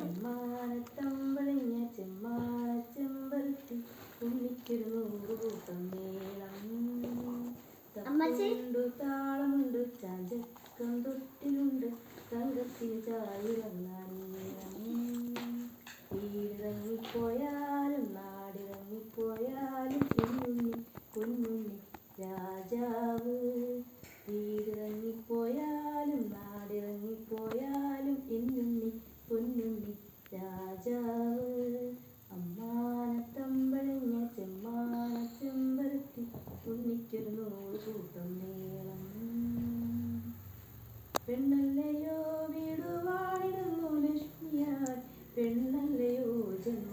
ചെമ്മാനത്തമ്പളിഞ്ഞ ചെമ്മാന ചെമ്പരത്തി ഉള്ളിക്കിരുന്നു കൂട്ടം നീളമുണ്ടു താളമുണ്ട് ചാഞ്ചക്കം തൊട്ടിലുണ്ട് തങ്കത്തിന് ചായിറങ്ങാൻ ഈടിറങ്ങിപ്പോയാലും നാടിറങ്ങിപ്പോയാലും കുഞ്ഞുണ്ണി കുഞ്ഞുണ്ണി രാജാവ്. രാജാവ് അമ്മാനത്തമ്പഴഞ്ഞ ചെമ്മാന ചെമ്പരത്തി ഉണ്ണിക്കൊരു നൂറ് കൂട്ടം നീളം പെണ്ണല്ലയോ വിടുവാണിടുന്നു ലക്ഷ്മിയായി. പെണ്ണല്ലയോ ജന്മ